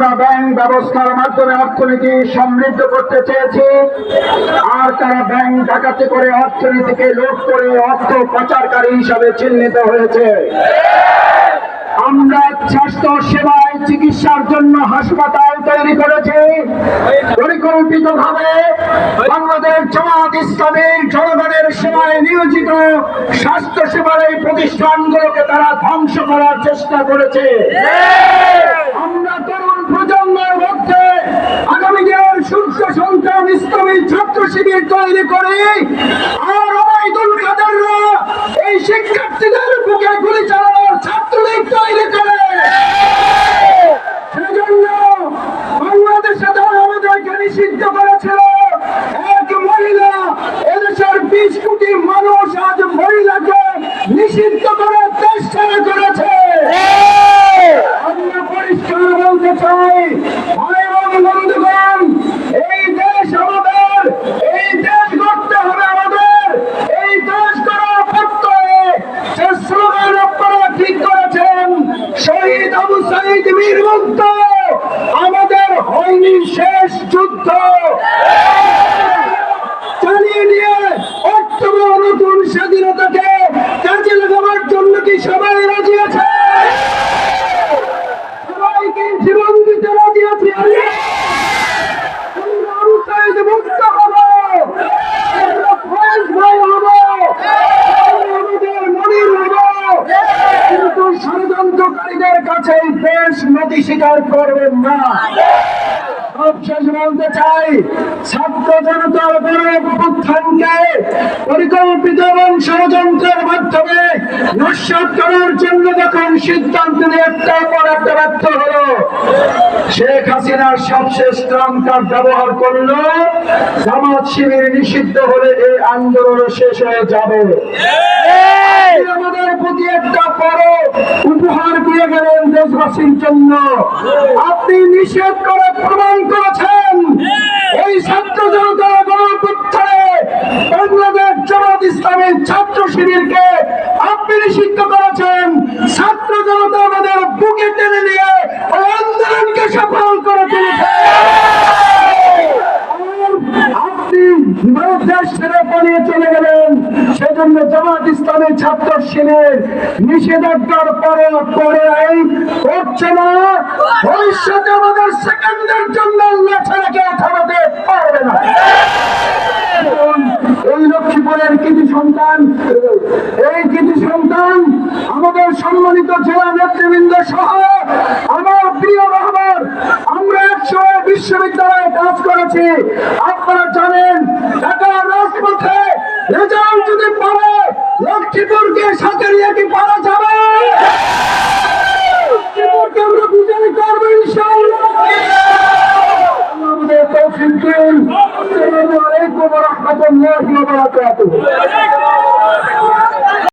আমরা ব্যাংক ব্যবস্থার মাধ্যমে অর্থনীতি সমৃদ্ধ করতে চেয়েছি, আর তারা ব্যাংক ডাকাতি করে অর্থনীতিকে লুট করে অর্থ পাচারকারী হিসাবে চিহ্নিত হয়েছে। আমরা স্বাস্থ্য সেবায় চিকিৎসার জন্য হাসপাতাল তৈরি করেছি। পরিকল্পিত ভাবে বাংলাদেশ জামাত ইসলামের জনগণের সেবায় নিয়োজিত স্বাস্থ্য সেবার এই প্রতিষ্ঠানগুলোকে তারা ধ্বংস করার চেষ্টা করেছে। প্রজন্মের মধ্যে আগামী দিনের সূর্য সন্তান ইসলামী ছাত্র শিবির তৈরি করে আর স্বাধীনতাকে কাজে লাগাবার জন্য কি সবাই রাজি আছে? সবাইকে জীবন দিতে রাজি আছি? ষড়যন্ত্রকারীদের কাছে দেশ নদী স্বীকার করবেন না। সবশেষ বলতে চাই ছাত্র জনতার গণ পরিকল্পিত এবং ষড়যন্ত্রের মাধ্যমে নস্বাত করার জন্য যখন সিদ্ধান্ত নিয়ে একটার পর একটা ব্যর্থ হলো শেখ হাসিনার সবশেষ ট্রাম্প কার্ড ব্যবহার করল। জামাত শিবির নিষিদ্ধ হলে এই শেষ হয়ে যাবে। আমাদের প্রতি একটা বড় উপহার দিয়ে গেলেন দেশবাসীর জন্য। আপনি নিষেধ করে প্রমাণ করেছেন। এই! ছাত্র জনতা গণপুত্রে বাংলাদেশ জামাত ইসলামের ছাত্র শিবিরকে আপনি নিষিদ্ধ করেছেন ছাত্র জনতা আমাদের বুকে টেনে নিয়ে ওই আন্দোলনকে সফল করে তুলেছে আপনি দেশ ছেড়ে পালিয়ে চলে গেলেন। সেজন্য জামাত ইসলামী ছাত্র শিবির নিষেধাজ্ঞার পরে পরে আইন করছে না। ভবিষ্যতে আমাদের সেকেন্ডের জন্য থামাতে পারবে না। এই লক্ষ্মীপুরের কৃতি সন্তান, এই কৃতি সন্তান আমাদের সম্মানিত জেলা নেতৃবৃন্দ সহ আমার প্রিয় রহমান, আমরা একশো বিশ্ববিদ্যালয়ে কাজ করেছি। আপনারা জানেন রেজাল্ট যদি পারে, লক্ষ্মীপুরকে সাথে নিয়ে কি পারা যাবে? লক্ষ্মীপুরকে আমরা বিজয় করব ইনশাআল্লাহ। আমাদের তৌফিক দিন।